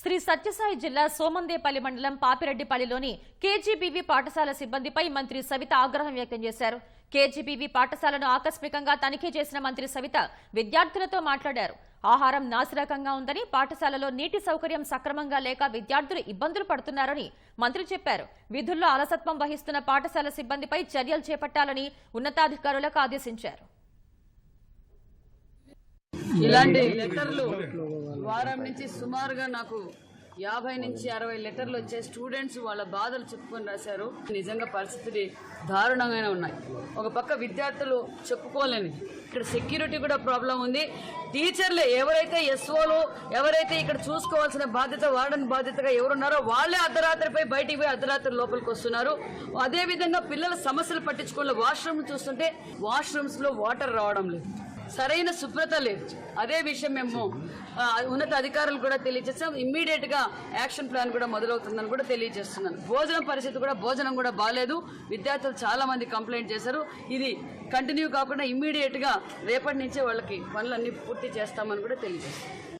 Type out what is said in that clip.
శ్రీ సత్యసాయి జిల్లా సోమందేపల్లి మండలం పాపిరెడ్డిపల్లిలోని కేజీబీవీ పాఠశాల సిబ్బందిపై మంత్రి సవిత ఆగ్రహం వ్యక్తం చేశారు. కేజీబీవీ పాఠశాలను ఆకస్మికంగా తనిఖీ చేసిన మంత్రి సవిత విద్యార్థులతో మాట్లాడారు. ఆహారం నాసిరకంగా ఉందని పాఠశాలలో నీటి సౌకర్యం సక్రమంగా లేక విద్యార్థులు ఇబ్బందులు పడుతున్నారని మంత్రి చెప్పారు. విధుల్లో అలసత్వం వహిస్తున్న పాఠశాల సిబ్బందిపై చర్యలు చేపట్టాలని ఉన్నతాధికారులకు ఆదేశించారు. ఇలాంటి లెటర్లు వారం నుంచి సుమారుగా నాకు యాభై నుంచి అరవై లెటర్లు వచ్చే స్టూడెంట్స్ వాళ్ళ బాధలు చెప్పుకొని రాశారు. నిజంగా పరిస్థితులు దారుణంగానే ఉన్నాయి. ఒక పక్క విద్యార్థులు చెప్పుకోలేని ఇక్కడ సెక్యూరిటీ కూడా ప్రాబ్లం ఉంది. టీచర్లే ఎవరైతే ఎస్ఓలు ఎవరైతే ఇక్కడ చూసుకోవాల్సిన బాధ్యత వార్డన్ బాధ్యతగా ఎవరున్నారో వాళ్ళే అర్ధరాత్రిపై బయటికి పోయి అర్ధరాత్రి లోపలికి వస్తున్నారు. అదే విధంగా పిల్లల సమస్యలు పట్టించుకోవాలి వాష్రూమ్ చూస్తుంటే వాష్రూమ్స్లో వాటర్ రావడం లేదు. సరైన శుభ్రత లేదు. అదే విషయం మేము ఉన్నత అధికారులు కూడా తెలియజేస్తాం. ఇమ్మీడియట్గా యాక్షన్ ప్లాన్ కూడా మొదలవుతుందని కూడా తెలియజేస్తున్నాను. భోజనం పరిస్థితి కూడా భోజనం కూడా బాగాలేదు విద్యార్థులు చాలా మంది కంప్లైంట్ చేశారు. ఇది కంటిన్యూ కాకుండా ఇమ్మీడియట్గా రేపటి నుంచే వాళ్ళకి పనులన్నీ పూర్తి చేస్తామని కూడా తెలియజేస్తాం